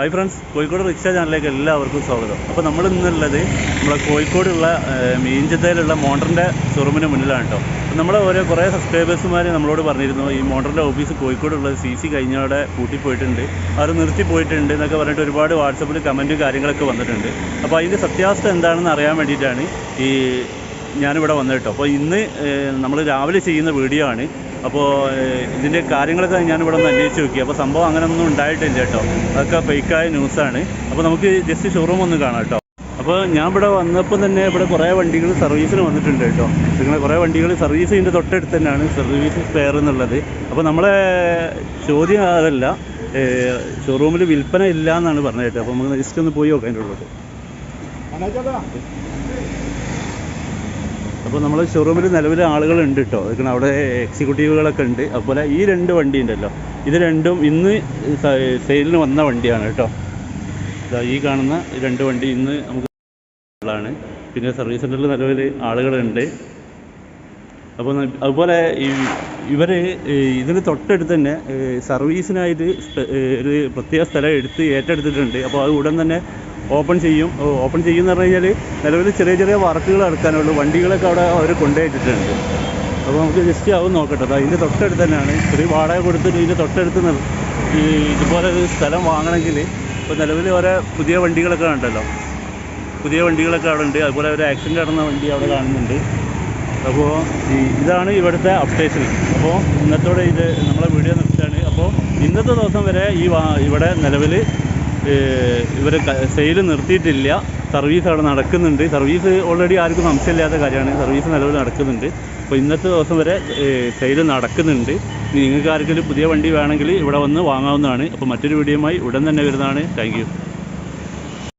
Hi friends Kozhikode rickshaw ചാനലിലേക്ക് എല്ലാവർക്കും സ്വാഗതം. അപ്പോൾ നമ്മൾ ഇന്നുള്ളത് നമ്മളെ കോഴിക്കോടുള്ള മീൻചന്തയിലുള്ള മോട്ടറിന്റെ ഷോറൂമിന് മുന്നിലാണ് കേട്ടോ അപ്പോൾ നമ്മളെ ഓരോ കുറേ സബ്സ്ക്രൈബേഴ്സുമാർ നമ്മളോട് പറഞ്ഞിരുന്നു ഈ മോണ്ടറിന്റെ ഓഫീസ് കോഴിക്കോടുള്ള സി സി കഴിഞ്ഞവിടെ പൂട്ടിപ്പോയിട്ടുണ്ട് അവർ നിർത്തി പോയിട്ടുണ്ട് എന്നൊക്കെ പറഞ്ഞിട്ട് ഒരുപാട് വാട്സപ്പിൽ കമന്റും കാര്യങ്ങളൊക്കെ വന്നിട്ടുണ്ട്. അപ്പോൾ അതിന്റെ സത്യാവസ്ഥ എന്താണെന്ന് അറിയാൻ വേണ്ടിയിട്ടാണ് ഈ ഞാനിവിടെ വന്നത് കേട്ടോ. അപ്പോൾ ഇന്ന് നമ്മൾ രാവിലെ ചെയ്യുന്ന വീഡിയോ ആണ്. അപ്പോൾ ഇതിന്റെ കാര്യങ്ങളൊക്കെ ഞാനിവിടെ ഒന്ന് അന്വേഷിച്ച് നോക്കി. അപ്പോൾ സംഭവം അങ്ങനെയൊന്നും ഉണ്ടായിട്ടില്ല കേട്ടോ. അതൊക്കെ ഫേക്കായ ന്യൂസാണ് അപ്പോൾ നമുക്ക് ജസ്റ്റ് ഷോറൂം ഒന്ന് കാണാം കേട്ടോ. അപ്പോൾ ഞാൻ ഇവിടെ വന്നപ്പോൾ തന്നെ ഇവിടെ കുറേ വണ്ടികൾ സർവീസിന് വന്നിട്ടുണ്ട് കേട്ടോ. നിങ്ങളെ കുറേ വണ്ടികൾ സർവീസ് ഇതിന്റെ തൊട്ടടുത്ത് തന്നെയാണ് സർവീസ് സ്പെയർ എന്നുള്ളത്. അപ്പോൾ നമ്മളെ ചോദ്യം അതല്ല ഷോറൂമിൽ വിൽപ്പന ഇല്ല എന്നാണ് പറഞ്ഞത് കേട്ടോ. അപ്പോൾ നമുക്ക് ജസ്റ്റ് ഒന്ന് പോയി നോക്കാം അതിന്റെ ഉള്ളത് അപ്പോൾ നമ്മൾ ഷോറൂമിൽ നിലവിൽ ആളുകളുണ്ട് കേട്ടോ അതൊക്കെ അവിടെ എക്സിക്യൂട്ടീവുകളൊക്കെ ഉണ്ട്. അതുപോലെ ഈ രണ്ട് വണ്ടി ഉണ്ടല്ലോ ഇത് രണ്ടും ഇന്ന് സെയിലിന് വന്ന വണ്ടിയാണ് കേട്ടോ ഈ കാണുന്ന രണ്ട് വണ്ടി ഇന്ന് നമുക്ക് ാണ് പിന്നെ സർവീസ് സെന്ററിൽ നിലവിൽ ആളുകളുണ്ട്. അപ്പോൾ അതുപോലെ ഇവർ ഇതിന് തൊട്ടടുത്ത് തന്നെ സർവീസിനായിട്ട് ഒരു പ്രത്യേക സ്ഥലം എടുത്ത് ഏറ്റെടുത്തിട്ടുണ്ട്. അപ്പോൾ അത് ഉടൻ തന്നെ ഓപ്പൺ ചെയ്യും. ഓപ്പൺ ചെയ്യും എന്ന് പറഞ്ഞു കഴിഞ്ഞാൽ നിലവിൽ ചെറിയ ചെറിയ വർക്കുകൾ നടക്കാനുള്ളൂ വണ്ടികളൊക്കെ അവിടെ അവർ കൊണ്ടുപോയിട്ടിട്ടുണ്ട്. അപ്പോൾ നമുക്ക് ജസ്റ്റ് ആവും നോക്കട്ടെ. അതിന്റെ തൊട്ടടുത്ത് തന്നെയാണ്. ചെറിയ വാടക കൊടുത്തിട്ട് ഇതിന്റെ തൊട്ടടുത്ത് ഈ ഇതുപോലെ ഒരു സ്ഥലം വാങ്ങണമെങ്കിൽ ഇപ്പോൾ നിലവിൽ ഓരോ പുതിയ വണ്ടികളൊക്കെ ഉണ്ടല്ലോ പുതിയ വണ്ടികളൊക്കെ അവിടെ ഉണ്ട്. അതുപോലെ ഒരു ആക്സിഡന്റ് നടന്ന വണ്ടി അവിടെ കാണുന്നുണ്ട്. അപ്പോൾ ഈ ഇതാണ് ഇവിടുത്തെ അപ്ഡേഷൻ അപ്പോൾ ഇന്നത്തോടെ ഇത് നമ്മളെ വീഡിയോ നിർത്തുകയാണ് അപ്പോൾ ഇന്നത്തെ ദിവസം വരെ ഈ ഇവിടെ നിലവിൽ ഇവർ സെയിൽ നിർത്തിയിട്ടില്ല. സർവീസ് അവിടെ നടക്കുന്നുണ്ട്. സർവീസ് ഓൾറെഡി ആർക്കും സംശയമില്ലാത്ത കാര്യമാണ്. സർവീസ് നിലവിൽ നടക്കുന്നുണ്ട്. അപ്പോൾ ഇന്നത്തെ ദിവസം വരെ സെയിൽ നടക്കുന്നുണ്ട്. നിങ്ങൾക്ക് ആർക്കെങ്കിലും പുതിയ വണ്ടി വേണമെങ്കിൽ ഇവിടെ വന്ന് വാങ്ങാവുന്നതാണ്. അപ്പോൾ മറ്റൊരു വീഡിയോയുമായി ഉടൻ തന്നെ വരുന്നതാണ്. താങ്ക്